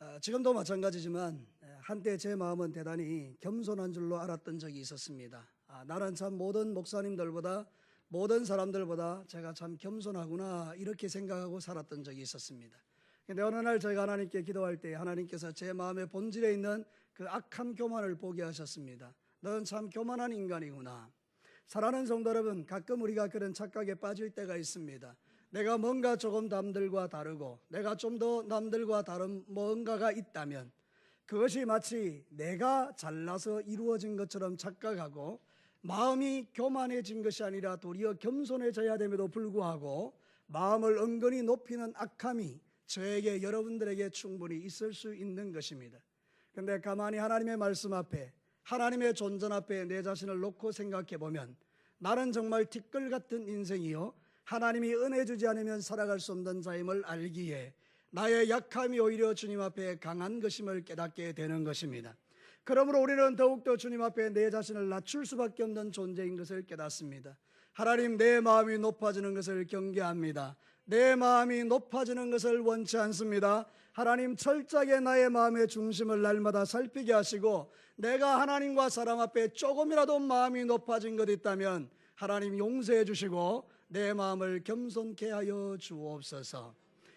어, 지금도 마찬가지지만 에, 한때 제 마음은 대단히 겸손한 줄로 알았던 적이 있었습니다. 아, 나는 참 모든 목사님들보다 모든 사람들보다 제가 참 겸손하구나 이렇게 생각하고 살았던 적이 있었습니다. 근데 어느 날 제가 하나님께 기도할 때 하나님께서 제 마음의 본질에 있는 그 악한 교만을 보게 하셨습니다. 너는 참 교만한 인간이구나. 사랑하는 성도 여러분, 가끔 우리가 그런 착각에 빠질 때가 있습니다. 내가 뭔가 조금 남들과 다르고 내가 좀 더 남들과 다른 뭔가가 있다면 그것이 마치 내가 잘나서 이루어진 것처럼 착각하고 마음이 교만해진 것이 아니라 도리어 겸손해져야 됨에도 불구하고 마음을 은근히 높이는 악함이 저에게 여러분들에게 충분히 있을 수 있는 것입니다. 근데 가만히 하나님의 말씀 앞에 하나님의 존전 앞에 내 자신을 놓고 생각해 보면 나는 정말 티끌 같은 인생이요 하나님이 은혜 주지 않으면 살아갈 수 없는 자임을 알기에 나의 약함이 오히려 주님 앞에 강한 것임을 깨닫게 되는 것입니다. 그러므로 우리는 더욱더 주님 앞에 내 자신을 낮출 수밖에 없는 존재인 것을 깨닫습니다. 하나님 내 마음이 높아지는 것을 경계합니다. 내 마음이 높아지는 것을 원치 않습니다. 하나님 철저하게 나의 마음의 중심을 날마다 살피게 하시고 내가 하나님과 사람 앞에 조금이라도 마음이 높아진 것 있다면 하나님 용서해 주시고 내 마음을 겸손케 하여 주옵소서.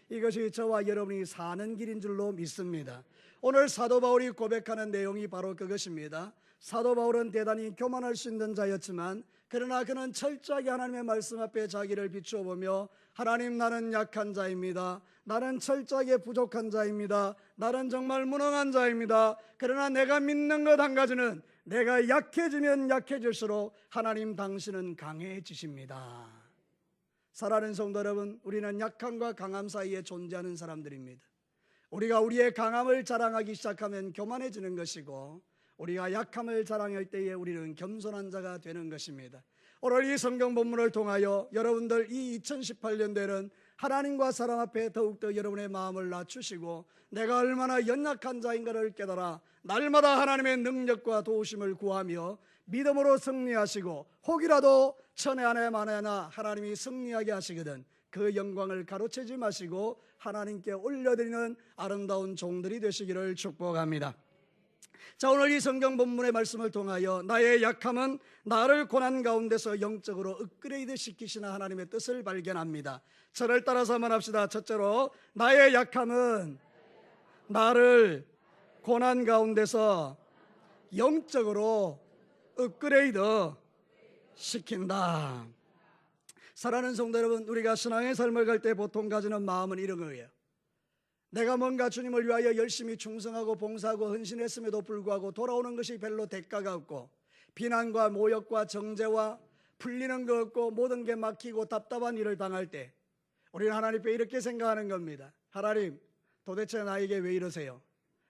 이것이 저와 여러분이 사는 길인 줄로 믿습니다. 오늘 사도 바울이 고백하는 내용이 바로 그것입니다. 사도 바울은 대단히 교만할 수 있는 자였지만 그러나 그는 철저하게 하나님의 말씀 앞에 자기를 비추어 보며 하나님 나는 약한 자입니다. 나는 철저하게 부족한 자입니다. 나는 정말 무능한 자입니다. 그러나 내가 믿는 것 한 가지는 내가 약해지면 약해질수록 하나님 당신은 강해지십니다. 사랑하는 성도 여러분, 우리는 약함과 강함 사이에 존재하는 사람들입니다. 우리가 우리의 강함을 자랑하기 시작하면 교만해지는 것이고 우리가 약함을 자랑할 때에 우리는 겸손한 자가 되는 것입니다. 오늘 이 성경 본문을 통하여 여러분들 이 2018년도에는 하나님과 사람 앞에 더욱더 여러분의 마음을 낮추시고 내가 얼마나 연약한 자인가를 깨달아 날마다 하나님의 능력과 도우심을 구하며 믿음으로 승리하시고 혹이라도 천에 하나 만에 하나 하나님이 승리하게 하시거든 그 영광을 가로채지 마시고 하나님께 올려드리는 아름다운 종들이 되시기를 축복합니다. 자 오늘 이 성경 본문의 말씀을 통하여 나의 약함은 나를 고난 가운데서 영적으로 업그레이드 시키시는 하나님의 뜻을 발견합니다. 저를 따라서 한번 합시다. 첫째로 나의 약함은 나를 고난 가운데서 영적으로 업그레이드 시킨다. 사랑하는 성도 여러분, 우리가 신앙의 삶을 갈 때 보통 가지는 마음은 이런 거예요. 내가 뭔가 주님을 위하여 열심히 충성하고 봉사하고 헌신했음에도 불구하고 돌아오는 것이 별로 대가가 없고 비난과 모욕과 정죄와 풀리는 거 없고 모든 게 막히고 답답한 일을 당할 때 우리는 하나님께 이렇게 생각하는 겁니다. 하나님, 도대체 나에게 왜 이러세요?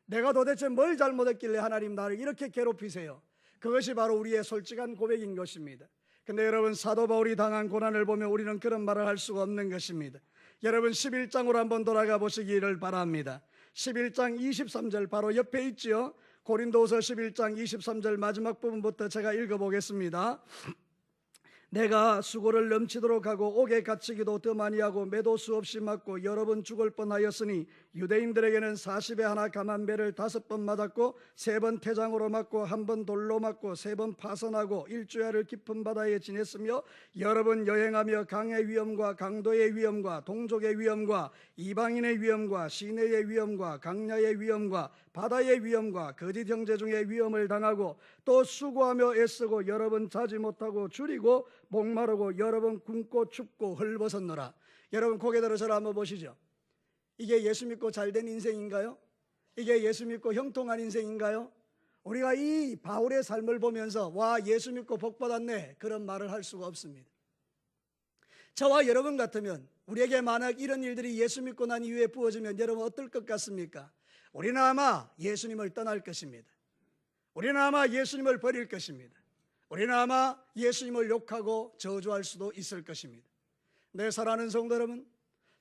내가 도대체 뭘 잘못했길래 하나님 나를 이렇게 괴롭히세요? 그것이 바로 우리의 솔직한 고백인 것입니다. 근데 여러분 사도 바울이 당한 고난을 보면 우리는 그런 말을 할 수가 없는 것입니다. 여러분 11장으로 한번 돌아가 보시기를 바랍니다. 11장 23절 바로 옆에 있지요. 고린도서 11장 23절 마지막 부분부터 제가 읽어 보겠습니다. 내가 수고를 넘치도록 하고 옥에 갇히기도 더 많이 하고 매도 수없이 맞고 여러 번 죽을 뻔하였으니 유대인들에게는 40에 하나 감한 배를 다섯 번 맞았고 세 번 태장으로 맞고 한 번 돌로 맞고 세 번 파선하고 일주야를 깊은 바다에 지냈으며 여러 번 여행하며 강의 위험과 강도의 위험과 동족의 위험과 이방인의 위험과 시내의 위험과 강야의 위험과 바다의 위험과 거짓 형제 중의 위험을 당하고 또 수고하며 애쓰고 여러 번 자지 못하고 줄이고 목마르고 여러 번 굶고 춥고 헐벗었노라. 여러분 고개 들어 저를 한번 보시죠. 이게 예수 믿고 잘된 인생인가요? 이게 예수 믿고 형통한 인생인가요? 우리가 이 바울의 삶을 보면서 와 예수 믿고 복 받았네 그런 말을 할 수가 없습니다. 저와 여러분 같으면 우리에게 만약 이런 일들이 예수 믿고 난 이후에 부어지면 여러분 어떨 것 같습니까? 우리는 아마 예수님을 떠날 것입니다. 우리는 아마 예수님을 버릴 것입니다. 우리는 아마 예수님을 욕하고 저주할 수도 있을 것입니다. 내 사랑하는 성도 여러분,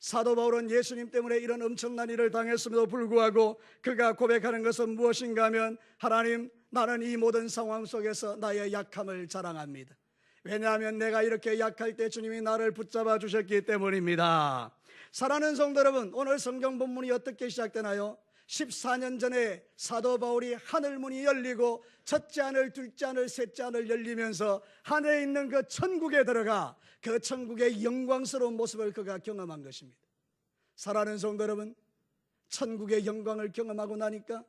사도 바울은 예수님 때문에 이런 엄청난 일을 당했음에도 불구하고 그가 고백하는 것은 무엇인가 하면 하나님 나는 이 모든 상황 속에서 나의 약함을 자랑합니다. 왜냐하면 내가 이렇게 약할 때 주님이 나를 붙잡아 주셨기 때문입니다. 사랑하는 성도 여러분, 오늘 성경 본문이 어떻게 시작되나요? 14년 전에 사도 바울이 하늘 문이 열리고 첫째 하늘, 둘째 하늘, 셋째 하늘 열리면서 하늘에 있는 그 천국에 들어가 그 천국의 영광스러운 모습을 그가 경험한 것입니다. 사랑하는 성도 여러분, 천국의 영광을 경험하고 나니까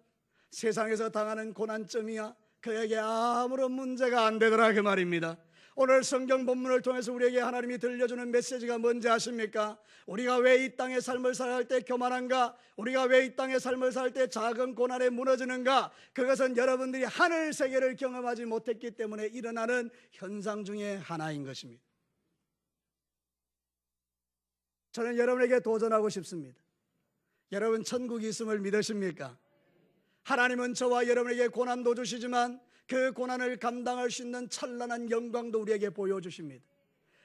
세상에서 당하는 고난점이야 그에게 아무런 문제가 안 되더라 그 말입니다. 오늘 성경 본문을 통해서 우리에게 하나님이 들려주는 메시지가 뭔지 아십니까? 우리가 왜 이 땅의 삶을 살아갈 때 교만한가? 우리가 왜 이 땅의 삶을 살 때 작은 고난에 무너지는가? 그것은 여러분들이 하늘 세계를 경험하지 못했기 때문에 일어나는 현상 중에 하나인 것입니다. 저는 여러분에게 도전하고 싶습니다. 여러분 천국이 있음을 믿으십니까? 하나님은 저와 여러분에게 고난도 주시지만 그 고난을 감당할 수 있는 찬란한 영광도 우리에게 보여주십니다.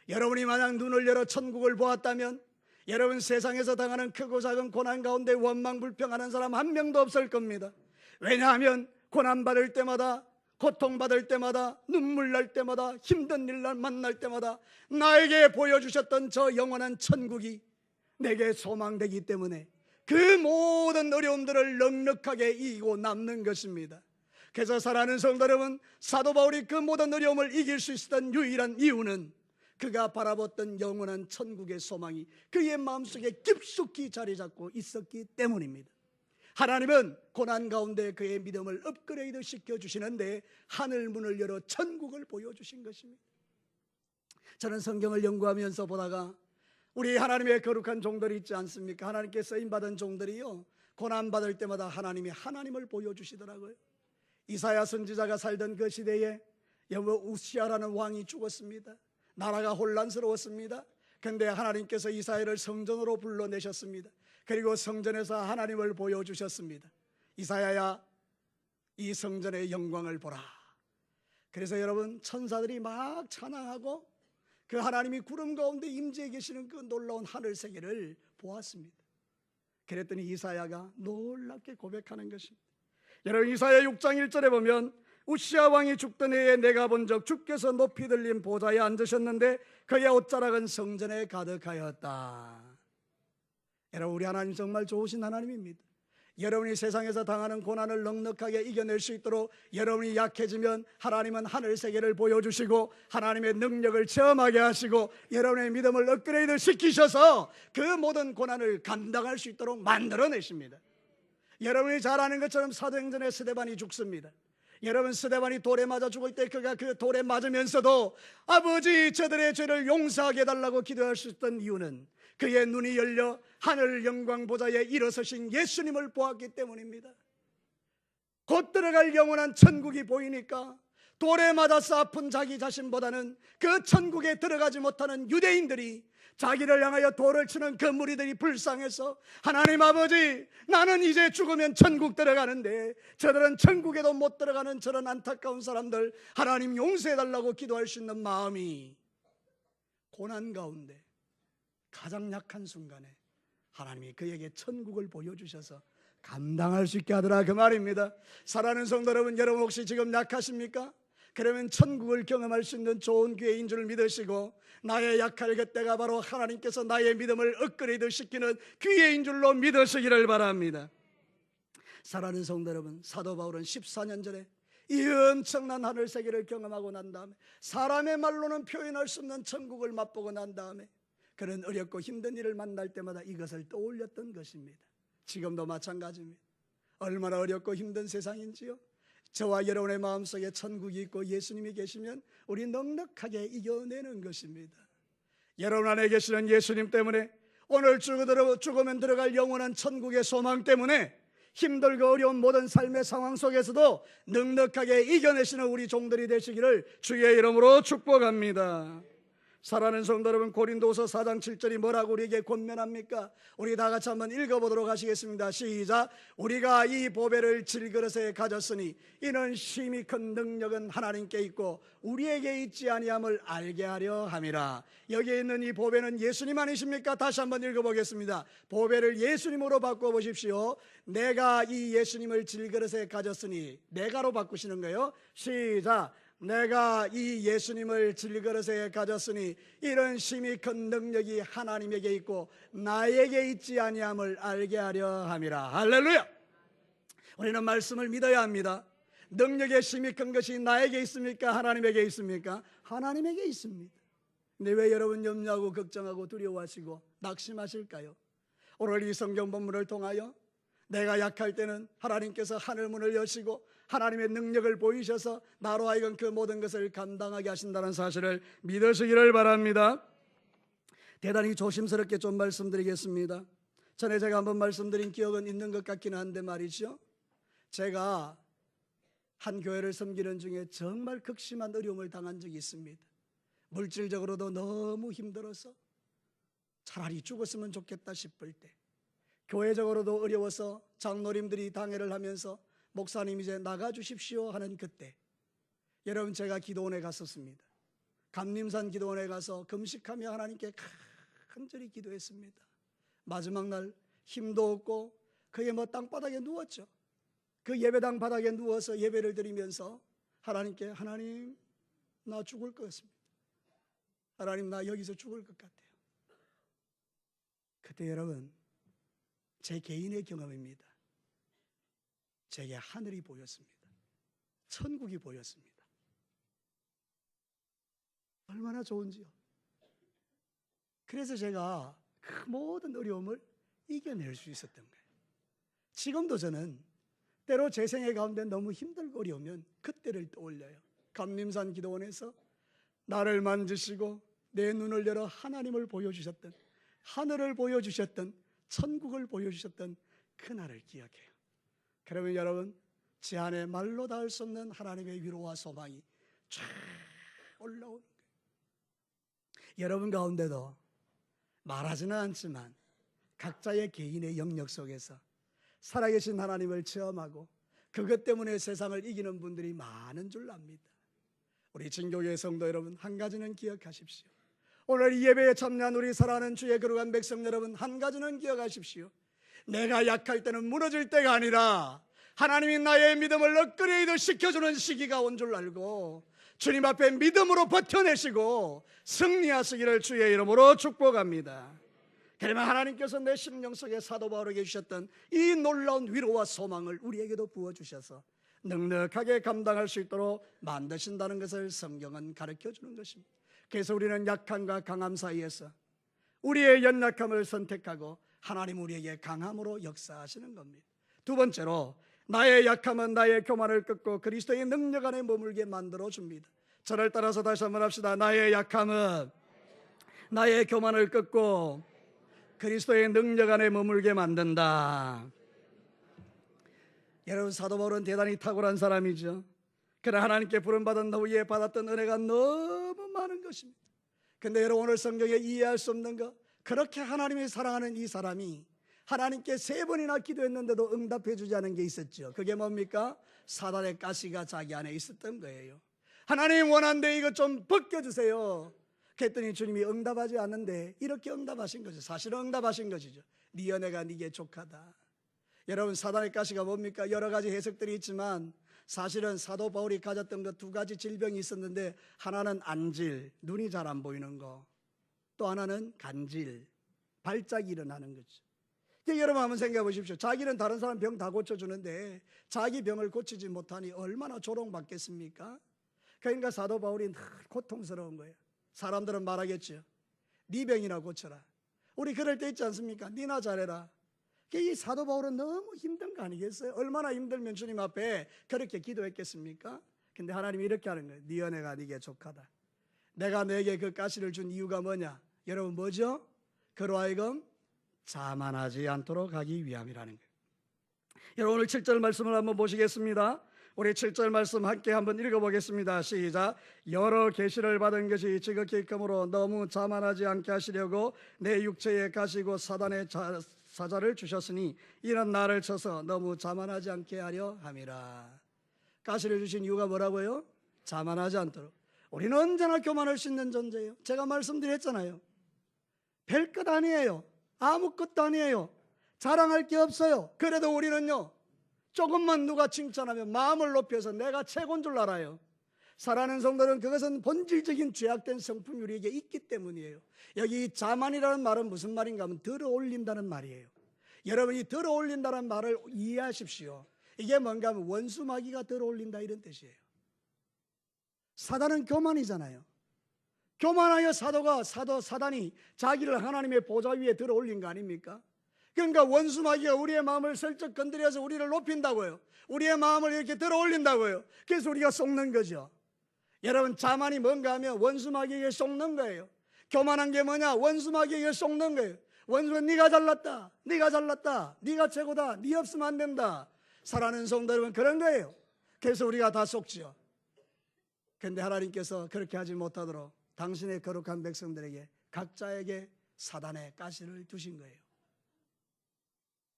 여러분이 만약 눈을 열어 천국을 보았다면 여러분 세상에서 당하는 크고 작은 고난 가운데 원망 불평하는 사람 한 명도 없을 겁니다. 왜냐하면 고난 받을 때마다 고통 받을 때마다 눈물 날 때마다 힘든 일 만날 때마다 나에게 보여주셨던 저 영원한 천국이 내게 소망되기 때문에 그 모든 어려움들을 넉넉하게 이기고 남는 것입니다. 그래서 사랑하는 성도 여러분, 사도 바울이 그 모든 어려움을 이길 수 있었던 유일한 이유는 그가 바라봤던 영원한 천국의 소망이 그의 마음속에 깊숙이 자리 잡고 있었기 때문입니다. 하나님은 고난 가운데 그의 믿음을 업그레이드 시켜 주시는데 하늘 문을 열어 천국을 보여 주신 것입니다. 저는 성경을 연구하면서 보다가 우리 하나님의 거룩한 종들이 있지 않습니까? 하나님께 쓰임 받은 종들이요 고난 받을 때마다 하나님이 하나님을 보여 주시더라고요. 이사야 선지자가 살던 그 시대에 여보 우시아라는 왕이 죽었습니다. 나라가 혼란스러웠습니다. 근데 하나님께서 이사야를 성전으로 불러내셨습니다. 그리고 성전에서 하나님을 보여주셨습니다. 이사야야, 이 성전의 영광을 보라. 그래서 여러분, 천사들이 막 찬양하고 그 하나님이 구름 가운데 임재해 계시는 그 놀라운 하늘 세계를 보았습니다. 그랬더니 이사야가 놀랍게 고백하는 것입니다. 여러분 이사야 6장 1절에 보면 우시아 왕이 죽던 해에 내가 본 적 주께서 높이 들린 보좌에 앉으셨는데 그의 옷자락은 성전에 가득하였다. 여러분 우리 하나님 정말 좋으신 하나님입니다. 여러분이 세상에서 당하는 고난을 넉넉하게 이겨낼 수 있도록 여러분이 약해지면 하나님은 하늘 세계를 보여주시고 하나님의 능력을 체험하게 하시고 여러분의 믿음을 업그레이드 시키셔서 그 모든 고난을 감당할 수 있도록 만들어내십니다. 여러분이 잘 아는 것처럼 사도행전에 스데반이 죽습니다. 여러분 스데반이 돌에 맞아 죽을 때 그가 그 돌에 맞으면서도 아버지 저들의 죄를 용서하게 해달라고 기도할 수 있던 이유는 그의 눈이 열려 하늘 영광 보좌에 일어서신 예수님을 보았기 때문입니다. 곧 들어갈 영원한 천국이 보이니까 돌에 맞아서 아픈 자기 자신보다는 그 천국에 들어가지 못하는 유대인들이 자기를 향하여 돌을 치는 그 무리들이 불쌍해서 하나님 아버지 나는 이제 죽으면 천국 들어가는데 저들은 천국에도 못 들어가는 저런 안타까운 사람들 하나님 용서해달라고 기도할 수 있는 마음이 고난 가운데 가장 약한 순간에 하나님이 그에게 천국을 보여주셔서 감당할 수 있게 하더라 그 말입니다 사랑하는 성도 여러분 여러분 혹시 지금 약하십니까? 그러면 천국을 경험할 수 있는 좋은 기회인 줄 믿으시고 나의 약할 그때가 바로 하나님께서 나의 믿음을 업그레이드 시키는 기회인 줄로 믿으시기를 바랍니다. 사랑하는 성도 여러분, 사도 바울은 14년 전에 이 엄청난 하늘 세계를 경험하고 난 다음에 사람의 말로는 표현할 수 없는 천국을 맛보고 난 다음에 그런 어렵고 힘든 일을 만날 때마다 이것을 떠올렸던 것입니다. 지금도 마찬가지입니다. 얼마나 어렵고 힘든 세상인지요. 저와 여러분의 마음속에 천국이 있고 예수님이 계시면 우리 넉넉하게 이겨내는 것입니다. 여러분 안에 계시는 예수님 때문에 오늘 죽으면 들어갈 영원한 천국의 소망 때문에 힘들고 어려운 모든 삶의 상황 속에서도 넉넉하게 이겨내시는 우리 종들이 되시기를 주의 이름으로 축복합니다. 사랑하는 성도 여러분 고린도서 4장 7절이 뭐라고 우리에게 권면합니까? 우리 다 같이 한번 읽어보도록 하시겠습니다. 시작. 우리가 이 보배를 질그릇에 가졌으니 이는 심히 큰 능력은 하나님께 있고 우리에게 있지 아니함을 알게 하려 함이라. 여기에 있는 이 보배는 예수님 아니십니까? 다시 한번 읽어보겠습니다. 보배를 예수님으로 바꿔 보십시오. 내가 이 예수님을 질그릇에 가졌으니 내가로 바꾸시는 거예요? 시작 내가 이 예수님을 질그릇에 가졌으니 이런 심히 큰 능력이 하나님에게 있고 나에게 있지 아니함을 알게 하려 함이라 할렐루야 우리는 말씀을 믿어야 합니다. 능력의 힘이 큰 것이 나에게 있습니까? 하나님에게 있습니까? 하나님에게 있습니다. 근데 왜 여러분 염려하고 걱정하고 두려워하시고 낙심하실까요? 오늘 이 성경 본문을 통하여 내가 약할 때는 하나님께서 하늘 문을 여시고 하나님의 능력을 보이셔서 나로 하여금 그 모든 것을 감당하게 하신다는 사실을 믿으시기를 바랍니다. 대단히 조심스럽게 좀 말씀드리겠습니다. 전에 제가 한번 말씀드린 기억은 있는 것 같긴 한데 말이죠. 제가 한 교회를 섬기는 중에 정말 극심한 어려움을 당한 적이 있습니다. 물질적으로도 너무 힘들어서 차라리 죽었으면 좋겠다 싶을 때 교회적으로도 어려워서 장로님들이 당회를 하면서 목사님 이제 나가 주십시오 하는 그때 여러분 제가 기도원에 갔었습니다. 감림산 기도원에 가서 금식하며 하나님께 간절히 기도했습니다. 마지막 날 힘도 없고 그게 뭐 땅바닥에 누웠죠. 그 예배당 바닥에 누워서 예배를 드리면서 하나님께 하나님 나 죽을 것 같습니다. 하나님 나 여기서 죽을 것 같아요. 그때 여러분 제 개인의 경험입니다. 제게 하늘이 보였습니다. 천국이 보였습니다. 얼마나 좋은지요. 그래서 제가 그 모든 어려움을 이겨낼 수 있었던 거예요. 지금도 저는 때로 제 생애 가운데 너무 힘들고 어려우면 그때를 떠올려요. 감림산 기도원에서 나를 만지시고 내 눈을 열어 하나님을 보여주셨던 하늘을 보여주셨던 천국을 보여주셨던 그날을 기억해요. 그러면 여러분 제 안에 말로 닿을 수 없는 하나님의 위로와 소망이 쫙 올라오는 거예요. 여러분 가운데도 말하지는 않지만 각자의 개인의 영역 속에서 살아계신 하나님을 체험하고 그것 때문에 세상을 이기는 분들이 많은 줄 압니다. 우리 진교회 성도 여러분 한 가지는 기억하십시오. 오늘 이 예배에 참여한 우리 사랑하는 주의 거룩한 백성 여러분 한 가지는 기억하십시오. 내가 약할 때는 무너질 때가 아니라 하나님이 나의 믿음을 업그레이드 시켜주는 시기가 온 줄 알고 주님 앞에 믿음으로 버텨내시고 승리하시기를 주의 이름으로 축복합니다. 그러면 하나님께서 내 심령 속에 사도 바울에게 주셨던 이 놀라운 위로와 소망을 우리에게도 부어 주셔서 넉넉하게 감당할 수 있도록 만드신다는 것을 성경은 가르쳐 주는 것입니다. 그래서 우리는 약함과 강함 사이에서 우리의 연약함을 선택하고 하나님 우리에게 강함으로 역사하시는 겁니다. 두 번째로 나의 약함은 나의 교만을 꺾고 그리스도의 능력 안에 머물게 만들어 줍니다. 저를 따라서 다시 한번 합시다. 나의 약함은 나의 교만을 꺾고 그리스도의 능력 안에 머물게 만든다. 여러분 사도 바울은 대단히 탁월한 사람이죠. 그러나 하나님께 부름 받은 후에 받았던 은혜가 너무 많은 것입니다. 근데 여러분 오늘 성경에 이해할 수 없는 것 그렇게 하나님이 사랑하는 이 사람이 하나님께 세 번이나 기도했는데도 응답해 주지 않은 게 있었죠. 그게 뭡니까? 사단의 가시가 자기 안에 있었던 거예요. 하나님 원한데 이거 좀 벗겨주세요. 그랬더니 주님이 응답하지 않는데 이렇게 응답하신 거죠. 사실은 응답하신 것이죠. 네 연애가 네게 족하다. 여러분 사단의 가시가 뭡니까? 여러 가지 해석들이 있지만 사실은 사도 바울이 가졌던 그 두 가지 질병이 있었는데 하나는 안질, 눈이 잘 안 보이는 거. 또 하나는 간질, 발작이 일어나는 거죠. 그러니까 여러분 한번 생각해 보십시오. 자기는 다른 사람 병 다 고쳐주는데 자기 병을 고치지 못하니 얼마나 조롱받겠습니까? 그러니까 사도 바울이 늘 고통스러운 거예요. 사람들은 말하겠죠. 네 병이나 고쳐라. 우리 그럴 때 있지 않습니까? 니나 잘해라. 이 사도 바울은 너무 힘든 거 아니겠어요? 얼마나 힘들면 주님 앞에 그렇게 기도했겠습니까? 근데 하나님이 이렇게 하는 거예요. 네 연애가 네게 족하다. 내가 너에게 그 가시를 준 이유가 뭐냐? 여러분 뭐죠? 그로 하여금 자만하지 않도록 하기 위함이라는 거예요. 여러분 오늘 7절 말씀을 한번 보시겠습니다. 우리 7절 말씀 함께 한번 읽어보겠습니다. 시작. 여러 계시를 받은 것이 지극히 크므로 너무 자만하지 않게 하시려고 내 육체에 가시고 사단의 자, 사자를 주셨으니 이런 나를 쳐서 너무 자만하지 않게 하려 함이라. 가시를 주신 이유가 뭐라고요? 자만하지 않도록. 우리는 언제나 교만을 싣는 존재예요. 제가 말씀드렸잖아요. 별 것 아니에요. 아무것도 아니에요. 자랑할 게 없어요. 그래도 우리는요. 조금만 누가 칭찬하면 마음을 높여서 내가 최고인 줄 알아요. 사랑하는 성도는 그것은 본질적인 죄악된 성품이 우리에게 있기 때문이에요. 여기 자만이라는 말은 무슨 말인가 하면 들어 올린다는 말이에요. 여러분이 들어 올린다는 말을 이해하십시오. 이게 뭔가 하면 원수마귀가 들어올린다 이런 뜻이에요. 사단은 교만이잖아요. 교만하여 사도가 사도 사단이 자기를 하나님의 보좌 위에 들어 올린 거 아닙니까? 그러니까 원수 마귀가 우리의 마음을 슬쩍 건드려서 우리를 높인다고요. 우리의 마음을 이렇게 들어 올린다고요. 그래서 우리가 속는 거죠. 여러분 자만이 뭔가 하면 원수 마귀에게 속는 거예요. 교만한 게 뭐냐? 원수 마귀에게 속는 거예요. 원수는 네가 잘났다. 네가 잘났다. 네가 최고다. 네 없으면 안 된다. 사랑하는 성도 여러분 그런 거예요. 그래서 우리가 다 속지요. 근데 하나님께서 그렇게 하지 못하도록 당신의 거룩한 백성들에게 각자에게 사단의 가시를 두신 거예요.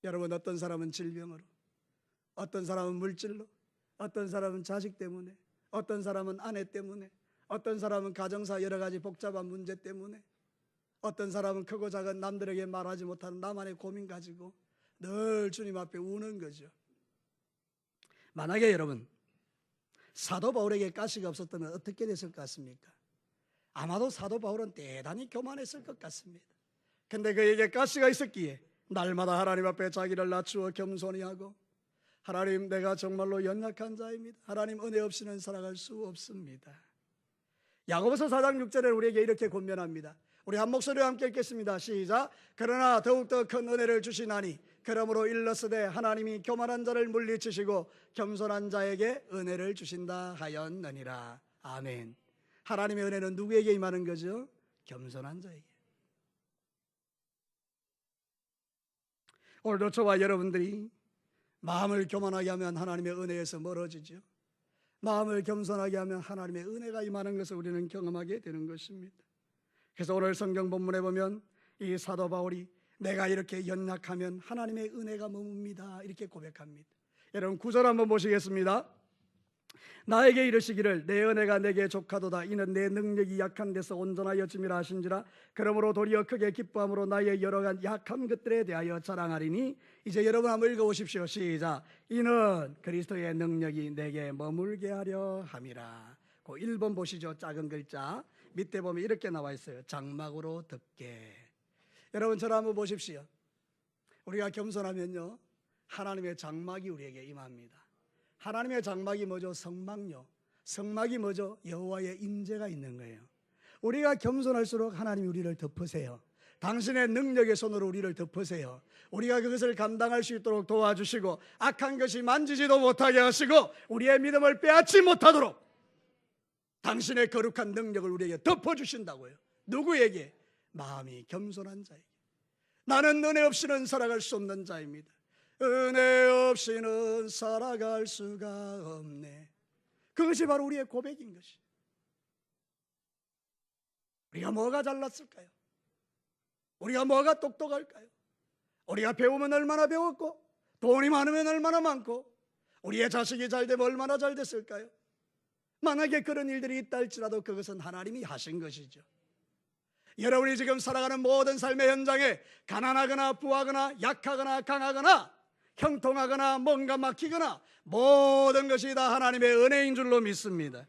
여러분 어떤 사람은 질병으로, 어떤 사람은 물질로, 어떤 사람은 자식 때문에, 어떤 사람은 아내 때문에, 어떤 사람은 가정사 여러 가지 복잡한 문제 때문에, 어떤 사람은 크고 작은 남들에게 말하지 못하는 나만의 고민 가지고 늘 주님 앞에 우는 거죠. 만약에 여러분 사도 바울에게 가시가 없었다면 어떻게 됐을 것 같습니까? 아마도 사도 바울은 대단히 교만했을 것 같습니다. 근데 그에게 가시가 있었기에 날마다 하나님 앞에 자기를 낮추어 겸손히 하고 하나님 내가 정말로 연약한 자입니다. 하나님 은혜 없이는 살아갈 수 없습니다. 야고보서 4장 6절에 우리에게 이렇게 권면합니다. 우리 한 목소리와 함께 읽겠습니다. 시작. 그러나 더욱더 큰 은혜를 주시나니 그러므로 일러스되 하나님이 교만한 자를 물리치시고 겸손한 자에게 은혜를 주신다 하였느니라. 아멘. 하나님의 은혜는 누구에게 임하는 거죠? 겸손한 자에게. 오늘도 저와 여러분들이 마음을 교만하게 하면 하나님의 은혜에서 멀어지죠. 마음을 겸손하게 하면 하나님의 은혜가 임하는 것을 우리는 경험하게 되는 것입니다. 그래서 오늘 성경 본문에 보면 이 사도 바울이 내가 이렇게 연약하면 하나님의 은혜가 머뭅니다. 이렇게 고백합니다. 여러분 구절 한번 보시겠습니다. 나에게 이르시기를 내 은혜가 내게 족하도다. 이는 내 능력이 약한 데서 온전하여 짐이라 하신지라. 그러므로 도리어 크게 기뻐함으로 나의 여러 간 약한 것들에 대하여 자랑하리니 이제 여러분 한번 읽어보십시오. 시작. 이는 그리스도의 능력이 내게 머물게 하려 함이라. 그 1번 보시죠. 작은 글자. 밑에 보면 이렇게 나와 있어요. 장막으로 덮게. 여러분 저를 한번 보십시오. 우리가 겸손하면요. 하나님의 장막이 우리에게 임합니다 하나님의 장막이 뭐죠? 성막요. 성막이 뭐죠? 여호와의 임재가 있는 거예요. 우리가 겸손할수록 하나님이 우리를 덮으세요. 당신의 능력의 손으로 우리를 덮으세요. 우리가 그것을 감당할 수 있도록 도와주시고 악한 것이 만지지도 못하게 하시고 우리의 믿음을 빼앗지 못하도록 당신의 거룩한 능력을 우리에게 덮어주신다고요. 누구에게? 마음이 겸손한 자에게. 나는 은혜 없이는 살아갈 수 없는 자입니다. 은혜 없이는 살아갈 수가 없네. 그것이 바로 우리의 고백인 것이. 우리가 뭐가 잘났을까요? 우리가 뭐가 똑똑할까요? 우리가 배우면 얼마나 배웠고, 돈이 많으면 얼마나 많고, 우리의 자식이 잘 되면 얼마나 잘 됐을까요? 만약에 그런 일들이 있다 할지라도 그것은 하나님이 하신 것이죠. 여러분이 지금 살아가는 모든 삶의 현장에 가난하거나 부하거나 약하거나 강하거나 형통하거나 뭔가 막히거나 모든 것이 다 하나님의 은혜인 줄로 믿습니다.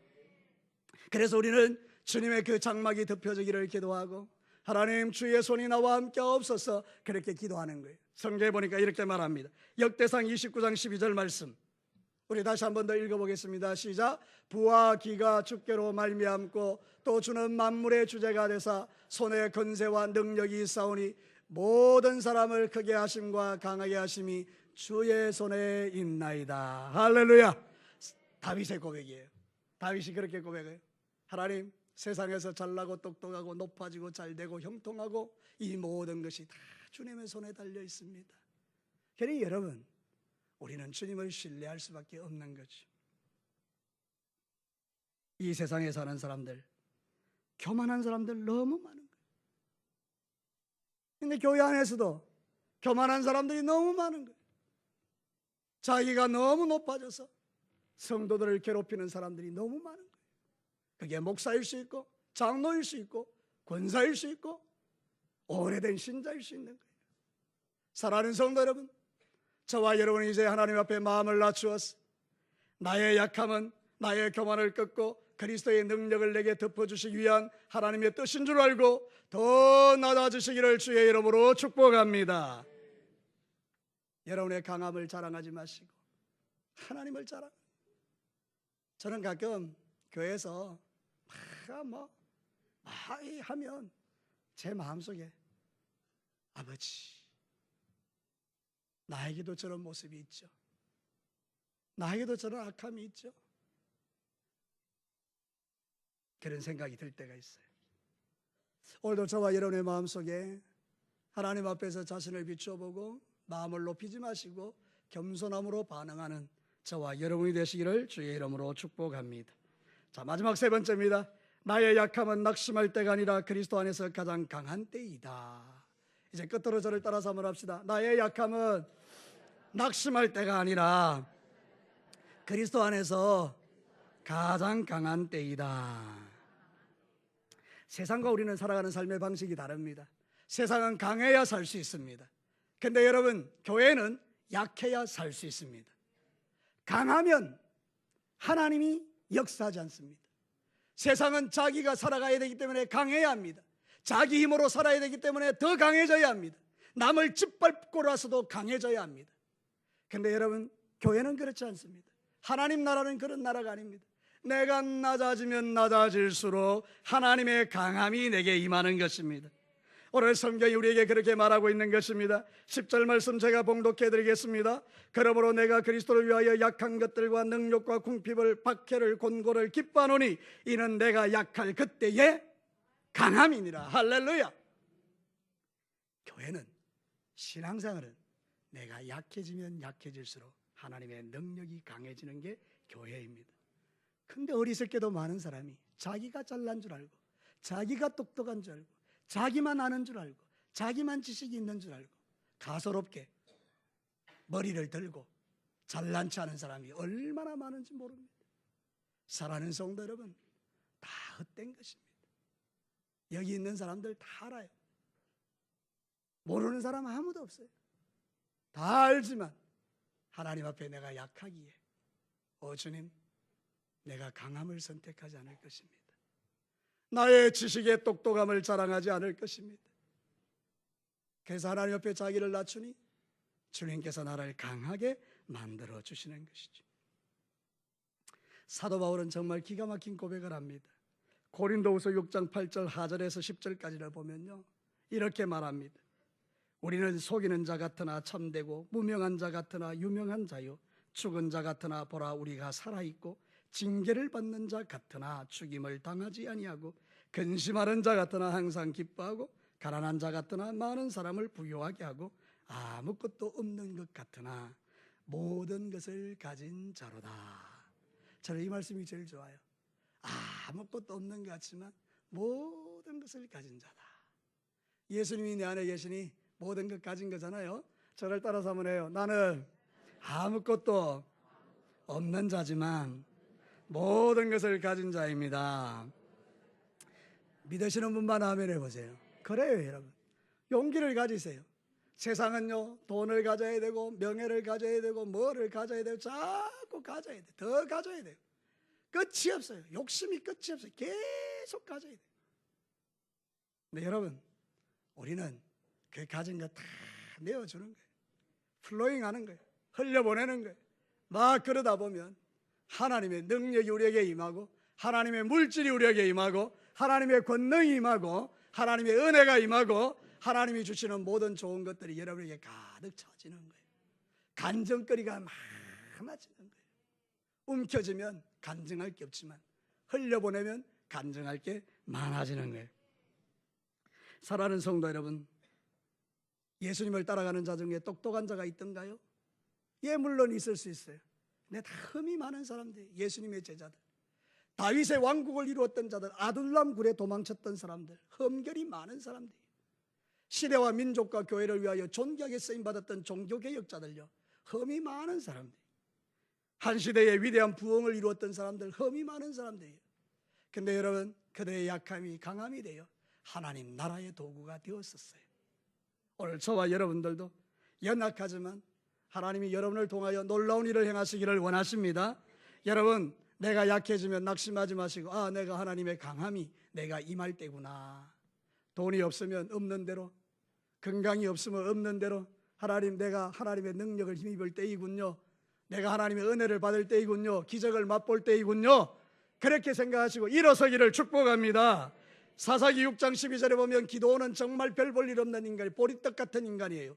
그래서 우리는 주님의 그 장막이 덮여지기를 기도하고 하나님 주의 손이 나와 함께 없어서 그렇게 기도하는 거예요. 성경에 보니까 이렇게 말합니다. 역대상 29장 12절 말씀. 우리 다시 한 번 더 읽어보겠습니다. 시작. 부와 기가 주께로 말미암고 또 주는 만물의 주제가 되사 손에 건세와 능력이 있사오니 모든 사람을 크게 하심과 강하게 하심이 주의 손에 있나이다. 할렐루야. 다윗의 고백이에요. 다윗이 그렇게 고백해요. 하나님 세상에서 잘나고 똑똑하고 높아지고 잘되고 형통하고 이 모든 것이 다 주님의 손에 달려 있습니다. 그러니 여러분 우리는 주님을 신뢰할 수밖에 없는 거죠. 이 세상에 사는 사람들 교만한 사람들 너무 많은 거예요. 근데 교회 안에서도 교만한 사람들이 너무 많은 거예요. 자기가 너무 높아져서 성도들을 괴롭히는 사람들이 너무 많은 거예요. 그게 목사일 수 있고 장로일 수 있고 권사일 수 있고 오래된 신자일 수 있는 거예요. 사랑하는 성도 여러분, 저와 여러분이 이제 하나님 앞에 마음을 낮추어서 나의 약함은 나의 교만을 꺾고 그리스도의 능력을 내게 덮어주시기 위한 하나님의 뜻인 줄 알고 더 낮아지시기를 주의 이름으로 축복합니다. 여러분의 강함을 자랑하지 마시고 하나님을 자랑. 저는 가끔 교회에서 막뭐 마이 하면 제 마음속에 아버지 나에게도 저런 모습이 있죠. 나에게도 저런 악함이 있죠. 그런 생각이 들 때가 있어요. 오늘도 저와 여러분의 마음속에 하나님 앞에서 자신을 비춰보고 마음을 높이지 마시고 겸손함으로 반응하는 저와 여러분이 되시기를 주의 이름으로 축복합니다. 자, 마지막 세 번째입니다. 나의 약함은 낙심할 때가 아니라 그리스도 안에서 가장 강한 때이다. 이제 끝으로 저를 따라서 한번 합시다. 나의 약함은 낙심할 때가 아니라 그리스도 안에서 가장 강한 때이다. 세상과 우리는 살아가는 삶의 방식이 다릅니다. 세상은 강해야 살 수 있습니다. 근데 여러분, 교회는 약해야 살 수 있습니다. 강하면 하나님이 역사하지 않습니다. 세상은 자기가 살아가야 되기 때문에 강해야 합니다. 자기 힘으로 살아야 되기 때문에 더 강해져야 합니다. 남을 짓밟고 나서도 강해져야 합니다. 근데 여러분, 교회는 그렇지 않습니다. 하나님 나라는 그런 나라가 아닙니다. 내가 낮아지면 낮아질수록 하나님의 강함이 내게 임하는 것입니다. 오늘 성경이 우리에게 그렇게 말하고 있는 것입니다. 10절 말씀 제가 봉독해 드리겠습니다. 그러므로 내가 그리스도를 위하여 약한 것들과 능력과 궁핍을 박해를 곤고를 기뻐하노니 이는 내가 약할 그때에 강함이니라. 할렐루야. 교회는 신앙생활은 내가 약해지면 약해질수록 하나님의 능력이 강해지는 게 교회입니다. 근데 어리석게도 많은 사람이 자기가 잘난 줄 알고 자기가 똑똑한 줄 알고 자기만 아는 줄 알고 자기만 지식이 있는 줄 알고 가소롭게 머리를 들고 잘난 체 하는 사람이 얼마나 많은지 모릅니다. 사랑하는 성도 여러분, 다 헛된 것입니다. 여기 있는 사람들 다 알아요. 모르는 사람 아무도 없어요. 다 알지만 하나님 앞에 내가 약하기에 오 주님 내가 강함을 선택하지 않을 것입니다. 나의 지식의 똑똑함을 자랑하지 않을 것입니다. 그래서 하나님 옆에 자기를 낮추니 주님께서 나를 강하게 만들어 주시는 것이죠. 사도 바울은 정말 기가 막힌 고백을 합니다. 고린도후서 6장 8절 하절에서 10절까지를 보면요. 이렇게 말합니다. 우리는 속이는 자 같으나 참되고 무명한 자 같으나 유명한 자요 죽은 자 같으나 보라 우리가 살아 있고 징계를 받는 자 같으나 죽임을 당하지 아니하고 근심하는 자 같으나 항상 기뻐하고 가난한 자 같으나 많은 사람을 부유하게 하고 아무것도 없는 것 같으나 모든 것을 가진 자로다. 저는 이 말씀이 제일 좋아요. 아무것도 없는 것 같지만 모든 것을 가진 자다. 예수님이 내 안에 계시니 모든 것 가진 거잖아요. 저를 따라서 한번 해요. 나는 아무것도 없는 자지만 모든 것을 가진 자입니다. 믿으시는 분만 아멘 해보세요. 그래요, 여러분. 용기를 가지세요. 세상은요, 돈을 가져야 되고, 명예를 가져야 되고, 뭐를 가져야 되고, 자꾸 가져야 돼. 더 가져야 돼요. 끝이 없어요. 욕심이 끝이 없어요. 계속 가져야 돼요. 근데 여러분, 우리는 그 가진 거 다 내어주는 거예요. 플로잉 하는 거예요. 흘려보내는 거예요. 막 그러다 보면 하나님의 능력이 우리에게 임하고 하나님의 물질이 우리에게 임하고 하나님의 권능이 임하고 하나님의 은혜가 임하고 하나님이 주시는 모든 좋은 것들이 여러분에게 가득 차지는 거예요. 간증거리가 많아지는 거예요. 움켜쥐면 간증할 게 없지만 흘려보내면 간증할 게 많아지는 거예요. 사랑하는 성도 여러분, 예수님을 따라가는 자 중에 똑똑한 자가 있던가요? 예, 물론 있을 수 있어요. 근데 다 흠이 많은 사람들, 예수님의 제자들. 다윗의 왕국을 이루었던 자들, 아둘람 굴에 도망쳤던 사람들, 흠결이 많은 사람들. 시대와 민족과 교회를 위하여 존귀하게 쓰임 받았던 종교 개혁자들요. 흠이 많은 사람들. 한 시대의 위대한 부흥을 이루었던 사람들, 흠이 많은 사람들이에요. 근데 여러분, 그들의 약함이 강함이 되어 하나님 나라의 도구가 되었었어요. 오늘 저와 여러분들도 연약하지만 하나님이 여러분을 통하여 놀라운 일을 행하시기를 원하십니다. 여러분, 내가 약해지면 낙심하지 마시고, 아, 내가 하나님의 강함이 내가 임할 때구나. 돈이 없으면 없는 대로, 건강이 없으면 없는 대로, 하나님, 내가 하나님의 능력을 힘입을 때이군요. 내가 하나님의 은혜를 받을 때이군요. 기적을 맛볼 때이군요. 그렇게 생각하시고 일어서기를 축복합니다. 사사기 6장 12절에 보면 기도원은 정말 별 볼 일 없는 인간이 보리떡 같은 인간이에요.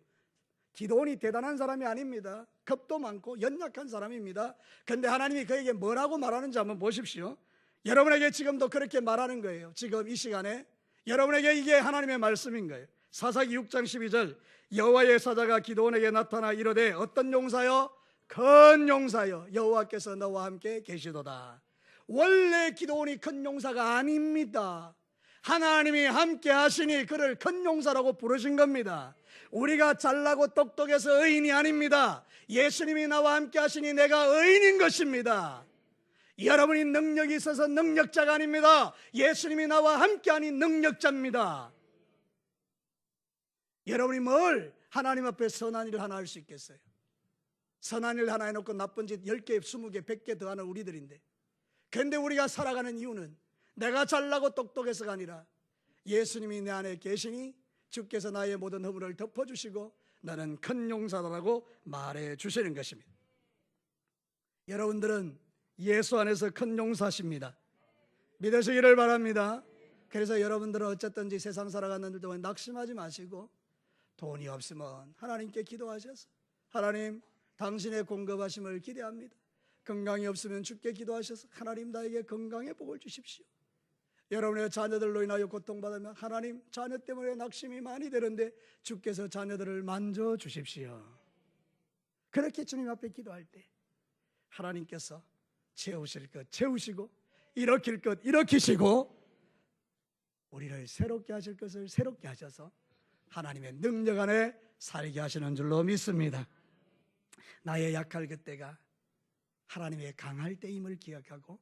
기도원이 대단한 사람이 아닙니다. 겁도 많고 연약한 사람입니다. 근데 하나님이 그에게 뭐라고 말하는지 한번 보십시오. 여러분에게 지금도 그렇게 말하는 거예요. 지금 이 시간에 여러분에게 이게 하나님의 말씀인 거예요. 사사기 6장 12절 여호와의 사자가 기도원에게 나타나 이르되 어떤 용사요? 큰 용사요. 여호와께서 너와 함께 계시도다. 원래 기도원이 큰 용사가 아닙니다. 하나님이 함께 하시니 그를 큰 용사라고 부르신 겁니다. 우리가 잘나고 똑똑해서 의인이 아닙니다. 예수님이 나와 함께 하시니 내가 의인인 것입니다. 여러분이 능력이 있어서 능력자가 아닙니다. 예수님이 나와 함께 하니 능력자입니다. 여러분이 뭘 하나님 앞에 선한 일을 하나 할 수 있겠어요? 선한 일 하나 해놓고 나쁜 짓 10개, 20개, 100개 더 하는 우리들인데. 그런데 우리가 살아가는 이유는 내가 잘나고 똑똑해서가 아니라 예수님이 내 안에 계시니 주께서 나의 모든 허물을 덮어주시고 나는 큰 용사다라고 말해 주시는 것입니다. 여러분들은 예수 안에서 큰 용사십니다. 믿으시기를 바랍니다. 그래서 여러분들은 어쨌든지 세상 살아가는 동안 낙심하지 마시고 돈이 없으면 하나님께 기도하셔서 하나님 당신의 공급하심을 기대합니다. 건강이 없으면 주께 기도하셔서 하나님 나에게 건강의 복을 주십시오. 여러분의 자녀들로 인하여 고통받으면 하나님 자녀 때문에 낙심이 많이 되는데 주께서 자녀들을 만져 주십시오. 그렇게 주님 앞에 기도할 때 하나님께서 채우실 것 채우시고 일으킬 것 일으키시고 우리를 새롭게 하실 것을 새롭게 하셔서 하나님의 능력 안에 살게 하시는 줄로 믿습니다. 나의 약할 그때가 하나님의 강할 때임을 기억하고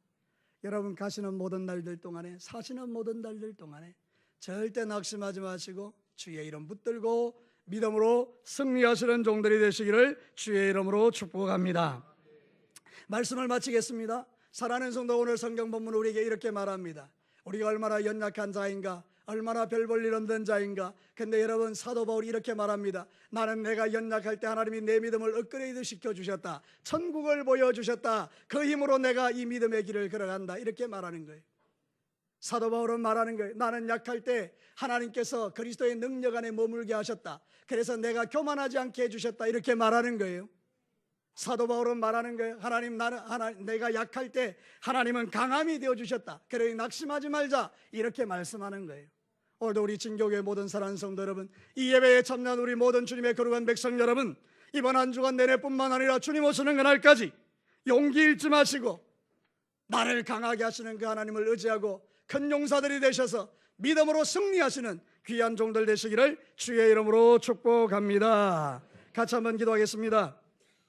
여러분 가시는 모든 날들 동안에 사시는 모든 날들 동안에 절대 낙심하지 마시고 주의 이름 붙들고 믿음으로 승리하시는 종들이 되시기를 주의 이름으로 축복합니다. 말씀을 마치겠습니다. 사랑하는 성도 오늘 성경 본문 우리에게 이렇게 말합니다. 우리가 얼마나 연약한 자인가, 얼마나 별 볼 일 없는 자인가. 근데 여러분 사도 바울이 이렇게 말합니다. 나는 내가 연약할 때 하나님이 내 믿음을 업그레이드 시켜 주셨다. 천국을 보여 주셨다. 그 힘으로 내가 이 믿음의 길을 걸어간다. 이렇게 말하는 거예요. 사도 바울은 말하는 거예요. 나는 약할 때 하나님께서 그리스도의 능력 안에 머물게 하셨다. 그래서 내가 교만하지 않게 해 주셨다. 이렇게 말하는 거예요. 사도 바울은 말하는 거예요. 하나님 나는 하나 내가 약할 때 하나님은 강함이 되어 주셨다. 그러니 낙심하지 말자. 이렇게 말씀하는 거예요. 오늘도 우리 진교회 모든 사랑하는 성도 여러분, 이 예배에 참여한 우리 모든 주님의 거룩한 백성 여러분, 이번 한 주간 내내뿐만 아니라 주님 오시는 그날까지 용기 잃지 마시고 나를 강하게 하시는 그 하나님을 의지하고 큰 용사들이 되셔서 믿음으로 승리하시는 귀한 종들 되시기를 주의 이름으로 축복합니다. 같이 한번 기도하겠습니다.